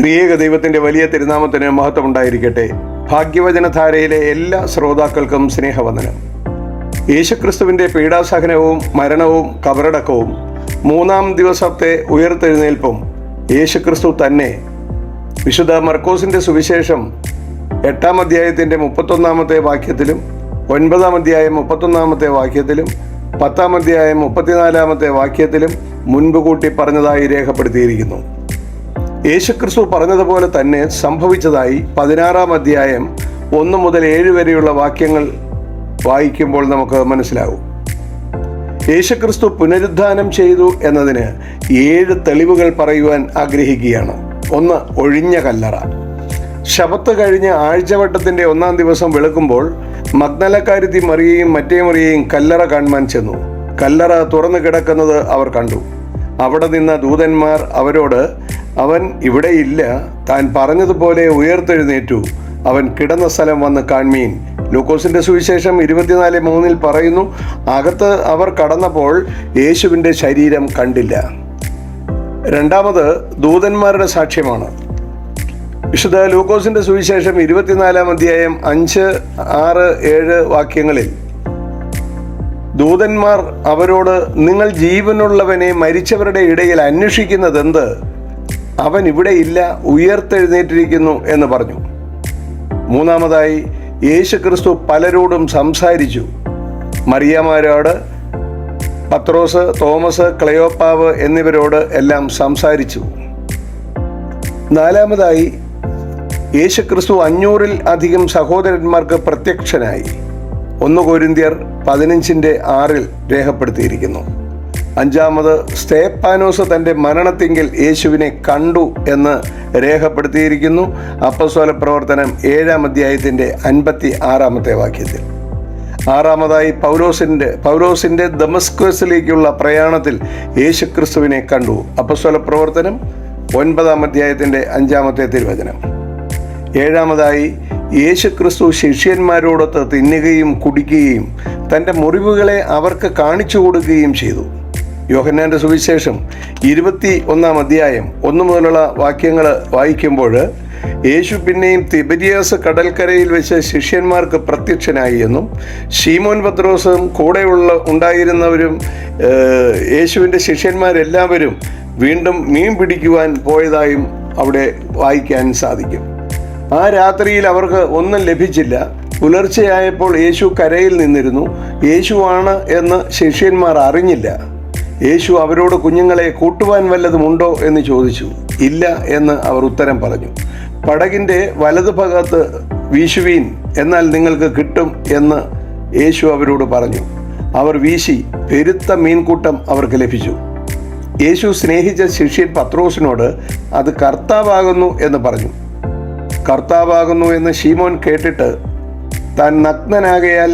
ത്രിയേക ദൈവത്തിന്റെ വലിയ തിരുനാമത്തിന് മഹത്വം ഉണ്ടായിരിക്കട്ടെ ഭാഗ്യവചനധാരയിലെ എല്ലാ ശ്രോതാക്കൾക്കും സ്നേഹവന്ദനം. യേശുക്രിസ്തുവിന്റെ പീഡാസഹനവും മരണവും കബറടക്കവും മൂന്നാം ദിവസത്തെ ഉയർത്തെഴുന്നേൽപ്പും യേശുക്രിസ്തു തന്നെ. വിശുദ്ധ മർക്കോസിന്റെ സുവിശേഷം എട്ടാം അധ്യായത്തിന്റെ മുപ്പത്തൊന്നാമത്തെ വാക്യത്തിലും ഒൻപതാം അധ്യായം മുപ്പത്തൊന്നാമത്തെ വാക്യത്തിലും പത്താം അധ്യായം മുപ്പത്തിനാലാമത്തെ വാക്യത്തിലും മുൻപ് കൂട്ടി പറഞ്ഞതായി രേഖപ്പെടുത്തിയിരിക്കുന്നു. യേശുക്രിസ്തു പറഞ്ഞതുപോലെ തന്നെ സംഭവിച്ചതായി പതിനാറാം അധ്യായം ഒന്ന് മുതൽ ഏഴ് വരെയുള്ള വാക്യങ്ങൾ വായിക്കുമ്പോൾ നമുക്ക് മനസ്സിലാവും യേശുക്രിസ്തു പുനരുദ്ധാനം ചെയ്തു എന്നതിന് ഏഴ് തെളിവുകൾ പറയുവാൻ ആഗ്രഹിക്കുകയാണ്. ഒന്ന് ഒഴിഞ്ഞ കല്ലറ. ശബത്ത് കഴിഞ്ഞ ആഴ്ചവട്ടത്തിന്റെ ഒന്നാം ദിവസം വെളുക്കുമ്പോൾ മഗ്നലക്കാരുത്തി മറിയയും മറ്റേ മറിയയും കല്ലറ കാണുവാൻ ചെന്നു. കല്ലറ തുറന്നു കിടക്കുന്നത് അവർ കണ്ടു. അവിടെ നിന്ന ദൂതന്മാർ അവരോട് അവൻ ഇവിടെയില്ല താൻ പറഞ്ഞതുപോലെ ഉയർത്തെഴുന്നേറ്റു. അവൻ കിടന്ന സ്ഥലം വന്ന് കാൺമീൻ. ലൂക്കോസിന്റെ സുവിശേഷം ഇരുപത്തിനാല് മൂന്നിൽ പറയുന്നു അകത്ത് അവർ കടന്നപ്പോൾ യേശുവിന്റെ ശരീരം കണ്ടില്ല. രണ്ടാമത് ദൂതന്മാരുടെ സാക്ഷ്യമാണ്. വിശുദ്ധ ലൂക്കോസിന്റെ സുവിശേഷം ഇരുപത്തിനാലാം അധ്യായം അഞ്ച് ആറ് ഏഴ് വാക്യങ്ങളിൽ ദൂതന്മാർ അവരോട് നിങ്ങൾ ജീവനുള്ളവനെ മരിച്ചവരുടെ ഇടയിൽ അന്വേഷിക്കുന്നതെന്ത്? അവൻ ഇവിടെ ഇല്ല ഉയർത്തെഴുന്നേറ്റിരിക്കുന്നു എന്ന് പറഞ്ഞു. മൂന്നാമതായി യേശു ക്രിസ്തു പലരോടും സംസാരിച്ചു. മറിയമാരോട് പത്രോസ് തോമസ് ക്ലയോപ്പാവ് എന്നിവരോട് എല്ലാം സംസാരിച്ചു. നാലാമതായി യേശു ക്രിസ്തു അഞ്ഞൂറിൽ അധികം സഹോദരന്മാർക്ക് പ്രത്യക്ഷനായി. ഒന്ന് കോരിന്ത്യർ പതിനഞ്ചിന്റെ ആറിൽ രേഖപ്പെടുത്തിയിരിക്കുന്നു. അഞ്ചാമത് സ്റ്റേപ്പാനോസ് തന്റെ മരണത്തിങ്കിൽ യേശുവിനെ കണ്ടു എന്ന് രേഖപ്പെടുത്തിയിരിക്കുന്നു. അപ്പസ്വല പ്രവർത്തനം ഏഴാം അധ്യായത്തിന്റെ അൻപത്തി ആറാമത്തെ വാക്യത്തിൽ. ആറാമതായി പൗലോസിന്റെ പൗലോസിന്റെ ദമസ്ക്വസിലേക്കുള്ള പ്രയാണത്തിൽ യേശുക്രിസ്തുവിനെ കണ്ടു. അപ്പസ്വല പ്രവർത്തനം ഒൻപതാം അധ്യായത്തിന്റെ അഞ്ചാമത്തെ തിരുവചനം. ഏഴാമതായി യേശുക്രിസ്തു ശിഷ്യന്മാരോടൊത്ത് തിന്നുകയും കുടിക്കുകയും തന്റെ മുറിവുകളെ അവർക്ക് കാണിച്ചു കൊടുക്കുകയും ചെയ്തു. യോഹന്നാന്റെ സുവിശേഷം ഇരുപത്തി ഒന്നാം അധ്യായം ഒന്നു മുതലുള്ള വാക്യങ്ങൾ വായിക്കുമ്പോൾ യേശു പിന്നെയും തിബരിയാസ് കടൽക്കരയിൽ വെച്ച് ശിഷ്യന്മാർക്ക് പ്രത്യക്ഷനായി എന്നും ഷീമോൻ പത്രോസും കൂടെയുള്ള ഉണ്ടായിരുന്നവരും യേശുവിന്റെ ശിഷ്യന്മാരെല്ലാവരും വീണ്ടും മീൻ പിടിക്കുവാൻ പോയതായും അവിടെ വായിക്കാൻ സാധിക്കും. ആ രാത്രിയിൽ അവർക്ക് ഒന്നും ലഭിച്ചില്ല. പുലർച്ചെയായപ്പോൾ യേശു കരയിൽ നിന്നിരുന്നു. യേശുവാണ് എന്ന് ശിഷ്യന്മാർ അറിഞ്ഞില്ല. യേശു അവരോട് കുഞ്ഞുങ്ങളെ കൂട്ടുവാൻ വല്ലതുമുണ്ടോ എന്ന് ചോദിച്ചു. ഇല്ല എന്ന് അവർ ഉത്തരം പറഞ്ഞു. പടകിന്റെ വലതുഭാഗത്ത് വീശുവീൻ എന്നാൽ നിങ്ങൾക്ക് കിട്ടും എന്ന് യേശു അവരോട് പറഞ്ഞു. അവർ വീശി പെരുത്ത മീൻകൂട്ടം അവർക്ക് ലഭിച്ചു. യേശു സ്നേഹിച്ച ശിഷ്യൻ പത്രോസിനോട് അത് കർത്താവാകുന്നു എന്ന് പറഞ്ഞു. കർത്താവാകുന്നു എന്ന് ഷീമോൻ കേട്ടിട്ട് താൻ നഗ്നനാകയാൽ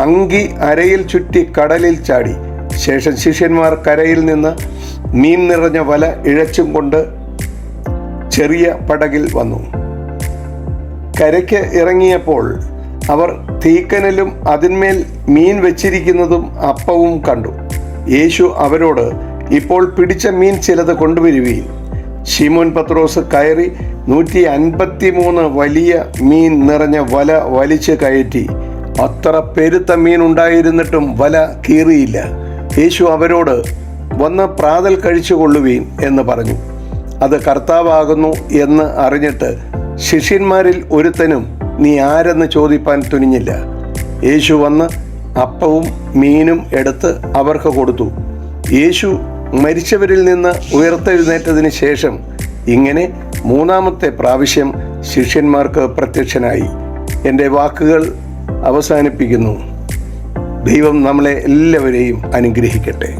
അങ്കി അരയിൽ ചുറ്റി കടലിൽ ചാടി. ശേഷം ശിഷ്യന്മാർ കരയിൽ നിന്ന് മീൻ നിറഞ്ഞ വല ഇഴച്ചും കൊണ്ട് ചെറിയ പടകിൽ വന്നു. കരയ്ക്ക് ഇറങ്ങിയപ്പോൾ അവർ തീക്കനലും അതിന്മേൽ മീൻ വെച്ചിരിക്കുന്നതും അപ്പവും കണ്ടു. യേശു അവരോട് ഇപ്പോൾ പിടിച്ച മീൻ ചിലത് കൊണ്ടുവരുവീൻ. ഷിമോൻ പത്രോസ് കയറി നൂറ്റി അൻപത്തി മൂന്ന് വലിയ മീൻ നിറഞ്ഞ വല വലിച്ച് കയറ്റി. അത്ര പെരുത്ത മീൻ ഉണ്ടായിരുന്നിട്ടും വല കീറിയില്ല. യേശു അവരോട് വന്ന് പ്രാതൽ കഴിച്ചുകൊള്ളുവീൻ എന്ന് പറഞ്ഞു. അത് കർത്താവാകുന്നു എന്ന് അറിഞ്ഞിട്ട് ശിഷ്യന്മാരിൽ ഒരുത്തനും നീ ആരെന്ന് ചോദിപ്പാൻ തുനിഞ്ഞില്ല യേശു വന്ന് അപ്പവും മീനും എടുത്ത് അവർക്ക് കൊടുത്തു. യേശു മരിച്ചവരിൽ നിന്ന് ഉയർത്തെഴുന്നേറ്റതിന് ശേഷം ഇങ്ങനെ മൂന്നാമത്തെ പ്രാവശ്യം ശിഷ്യന്മാർക്ക് പ്രത്യക്ഷനായി. എന്റെ വാക്കുകൾ അവസാനിപ്പിക്കുന്നു. ദൈവം നമ്മളെ എല്ലാവരെയും അനുഗ്രഹിക്കട്ടെ.